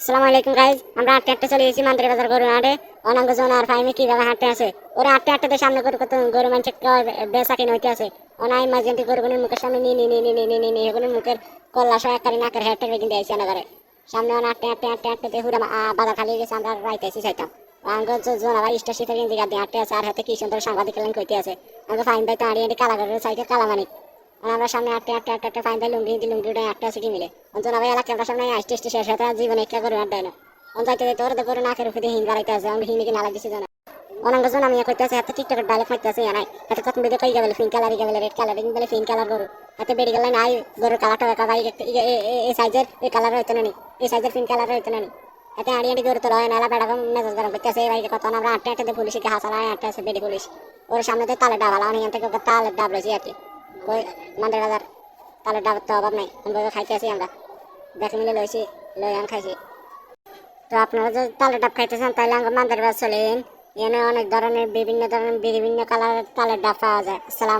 আসসালামু আলাইকুম গাইজ আমরা আটটা আটটা চলে এসেছি মান্দির বাজার গরু হাটে। অনাঙ্গ জন আর ফাইমে কীভাবে হাঁটতে আছে? ওরা আটটা আটটাতে সামনে গরু কত গরু মানুষের বেসা কিনে হইতে আছে। ওনাই মাঝেন্টি গরুগুনের মুখের সামনে নিয়ে নিয়ে নিয়ে নিয়ে নিয়ে নিয়ে নিয়ে এগুলোর মুখের কল্লা সহ একবারে নাকের হেড কিনতে সামনে অন আটটা আটটা আটটা আটটাতে হুরা বাজার খালি গেছে, আমরা রাইতে আছি চাইতাম। আঙ্গ জন আবার শীতের গাদি আটটা আছে, আর হাতে কি সুন্দর সাংবাদিক কইতে আছে। ফাইন ভাই তো আড়িয়ে আড়ি আমরা সামনে আটটা আটটা আটটা আটটা ফাইন ভাই লুঙ্গি দি লুঙ্গি উঠে আটটা কি মিলে। অঞ্জন ভাই এলাকা আমরা সামনে আসতে আসতে শেষ হতে জীবনে একটা করে আড্ডায় না। অন যাইতে যাইতে ওরা করে নাকের উপরে হিন বাড়াইতে আছে আমি হিনিকে নালা দিছি জানা। অনাঙ্গ জন, আমি কইতে আছে হাতে টিকটকের ডায়লগ মারতে আছে জানাই হাতে কত ভিডিও কই গেলে ফিন কালার গেলে রেড কালার গেলে ফিন কালার গরু। হাতে বেড়ে গেলে, নাই, গরুর কালারটা একা ভাই এই সাইজের এই কালার হইতো না এই সাইজের ফিন কালার হইতো না এতে আড়ি আড়ি গরু তো লয় নালা বেড়া মেজাজ গরম করতে আছে এই ভাইকে কত আমরা আটটা আটটাতে পুলিশকে হাসালা আটটা আছে বেডি পুলিশ। ওর সামনে তো তালে ডাবালা আমি এখান থেকে তালের ডাব রয়েছি আর কি। ওই মান্দের বাজার। তালে ডাবের তো অভাব নাই আমি খাইতে আছি আমরা। দেখে মিলে লইছি, লই আন খাইছি। তো আপনারা যদি তালের ডাব খাইতেছেন তাহলে আমাকে মান্দার বাজার চলেন। এখানে অনেক ধরনের, বিভিন্ন ধরনের, বিভিন্ন কালারের তালের ডাব পাওয়া যায়। সালাম